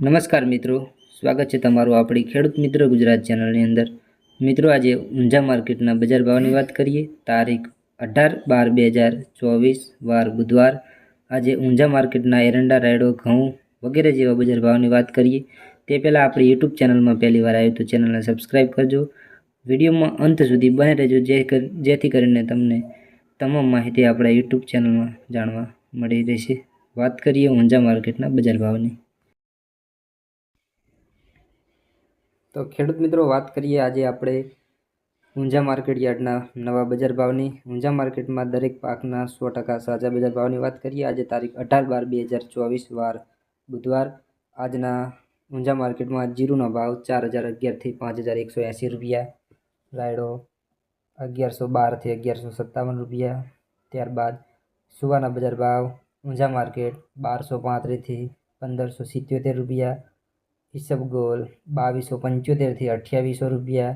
નમસ્કાર મિત્રો, સ્વાગત છે તમારું આપણી ખેડૂત મિત્ર ગુજરાત ચેનલની અંદર. મિત્રો, આજે ઊંઝા માર્કેટના બજાર ભાવની વાત કરીએ, તારીખ અઢાર બાર બે હજાર ચોવીસ, વાર બુધવાર. આજે ઊંઝા માર્કેટના એરંડા, રાયડો, ઘઉં વગેરે જેવા બજાર ભાવની વાત કરીએ. તે પહેલાં આપણી યુટ્યુબ ચેનલમાં પહેલી વાર આવ્યું તો ચેનલને સબસ્ક્રાઈબ કરજો. વિડીયોમાં અંત સુધી બને રહેજો, જે જેથી કરીને તમને તમામ માહિતી આપણા યુટ્યુબ ચેનલમાં જાણવા મળી રહેશે. વાત કરીએ ઊંઝા માર્કેટના બજાર ભાવની. તો ખેડૂત મિત્રો, વાત કરીએ આજે આપણે ઊંઝા માર્કેટ યાર્ડના નવા બજાર ભાવની. ઊંઝા માર્કેટમાં દરેક પાકના સો ટકા સાજા બજાર ભાવની વાત કરીએ. આજે તારીખ અઢાર બાર બે હજાર ચોવીસ વાર બુધવાર. આજના ઊંઝા માર્કેટમાં જીરુનો ભાવ ચાર હજાર અગિયારથી પાંચ હજાર એકસો એંસી રૂપિયા. રાયડો અગિયારસો બારથી અગિયારસો સત્તાવન રૂપિયા. ત્યારબાદ સુવાના બજાર ભાવ ઊંઝા માર્કેટ બારસો પાંત્રીસથી પંદરસો સિત્યોતેર રૂપિયા. ઈસબગોલ બાવીસો પંચોતેરથી અઠ્યાવીસો રૂપિયા.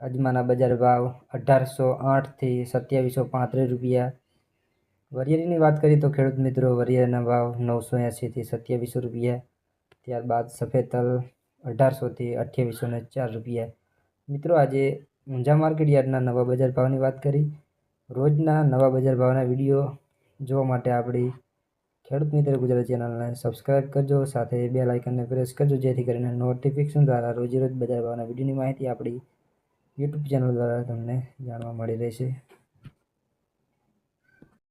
અજમાના બજાર ભાવ, અઢારસો આઠથી સત્યાવીસો પાંત્રીસ રૂપિયા. વરિયાળીની વાત કરીએ તો ખેડૂત મિત્રો વરિયાળીના ભાવ નવસો એંસીથી સત્યાવીસો રૂપિયા. ત્યારબાદ સફેદ તલ અઢારસોથી અઠ્યાવીસો ને ચાર રૂપિયા. મિત્રો, આજે ઊંઝા માર્કેટ યાર્ડના નવા બજાર ભાવની વાત કરી. રોજના નવા બજાર ભાવના વીડિયો જોવા માટે આપણી ખેડૂત મિત્ર ગુજરાત ચેનલને સબસ્ક્રાઇબ કરજો સાથે બે લાઇકનને પ્રેસ કરજો, જેથી કરીને નોટિફિકેશન દ્વારા રોજે રોજ બજાર ભાવના વિડીયોની માહિતી આપણી યુટ્યુબ ચેનલ દ્વારા તમને જાણવા મળી રહેશે.